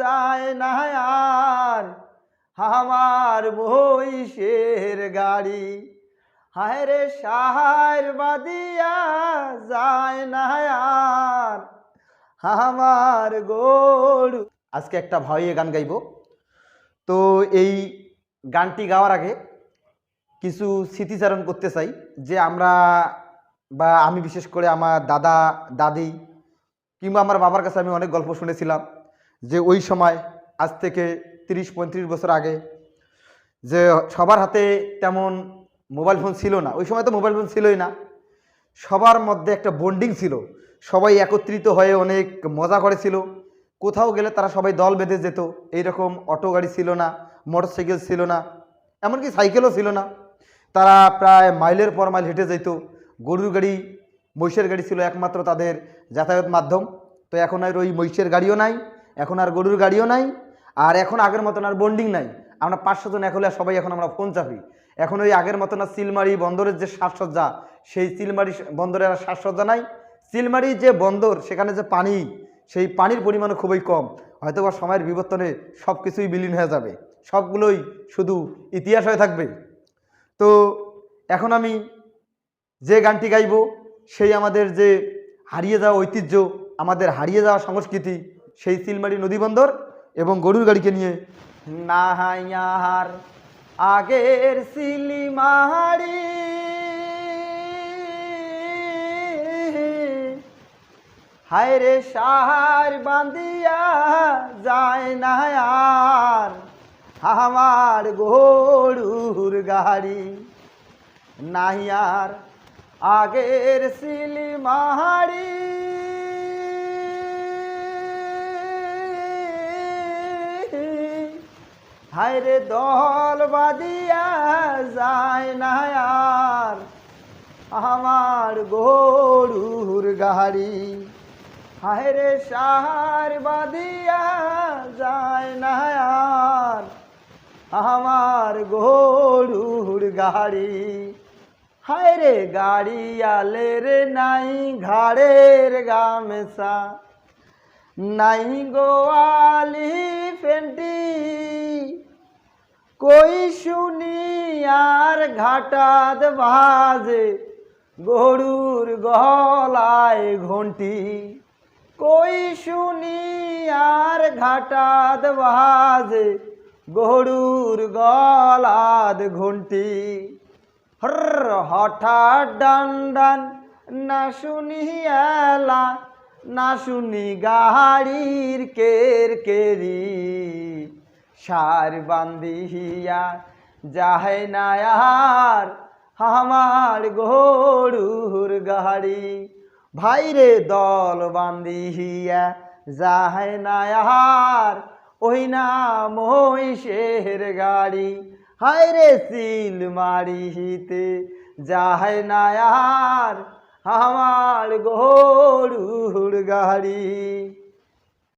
যায় না আর। আমার মহিষের গাড়ি, হায় রে সাহার বাদিয়া, যায় না আর। আমার গরু। আজকে একটা ভাইয়ে গান গাইব। তো এই গানটি গাওয়ার আগে কিছু স্মৃতিচারণ করতে চাই, যে আমরা বা আমি বিশেষ করে আমার দাদা, দাদি কিংবা আমার বাবার কাছে আমি অনেক গল্প শুনেছিলাম। যে ওই সময় আজ থেকে তিরিশ পঁয়ত্রিশ বছর আগে যে সবার হাতে তেমন মোবাইল ফোন ছিল না, ওই সময় তো মোবাইল ফোন ছিলই না, সবার মধ্যে একটা বন্ডিং ছিল, সবাই একত্রিত হয়ে অনেক মজা করেছিল, কোথাও গেলে তারা সবাই দল বেঁধে যেত, এইরকম অটো গাড়ি ছিল না মোটর সাইকেল ছিল না, এমনকি সাইকেলও ছিল না, তারা প্রায় মাইলের পর মাইল হেঁটে যেত, গরুর গাড়ি, মহিষের গাড়ি ছিল একমাত্র তাদের যাতায়াত মাধ্যম, তো এখন আর ওই মহিষের গাড়িও নাই এখন আর গরুর গাড়িও নাই, আর এখন আগের মতন আর বন্ডিং নাই। আমরা পাঁচশো জন আর সবাই এখন আমরা ফোন চাপি এখন ওই আগের মতন আর সিলমারি বন্দরের যে সাজসজ্জা, সেই সিলমারি বন্দরের আর সাজসজ্জা নাই। সিলমারি যে বন্দর, সেখানে যে পানি, সেই পানির পরিমাণও খুবই কম। হয়তো বা সময়ের বিবর্তনে সব কিছুই বিলীন হয়ে যাবে। সবগুলোই শুধু ইতিহাস হয়ে থাকবে। তো এখন আমি যে গানটি গাইব, সেই আমাদের যে হারিয়ে যাওয়া ঐতিহ্য, আমাদের হারিয়ে যাওয়া সংস্কৃতি সেই সিলমারি নদী বন্দর এবং গরুর গাড়িকে নিয়ে। নাহাইয়ার আগের সিলিমারি। হায় রে সাহার বান্দিয়া যায় না আর আমার গরুর গাড়ি। নাহিয়ার আগের সিলিমারি। হায় রে দল বাদিয়া যায় না আর। আমার গরুর গাড়ি হায় রে সাহার বাদিয়া যায় না আর। আমার গরুর গাড়ি হায় রে গাড়িয়ালের নাই ঘাড়ের গামেশা নাই গোয়ালি কই শুনি আর ঘাটাত বাজে, গরুর গলায় ঘন্টি কই শুনি আর ঘাটাত বাজে, গরুর গলাদ ঘন্টি হর হঠাৎ ডান ডান, না শুনি এলা, না শুনি গাড়ির কের কেরি। সার বান্দিহিয়া যাহে না আর আমার গরুর গাড়ি। ভাইরে দল বান্দিহিয়া যাহে না আর ওই না মহিষের গাড়ি। হায় রে সিল মারিতে যাহে না আর আমার গরুর গাড়ি।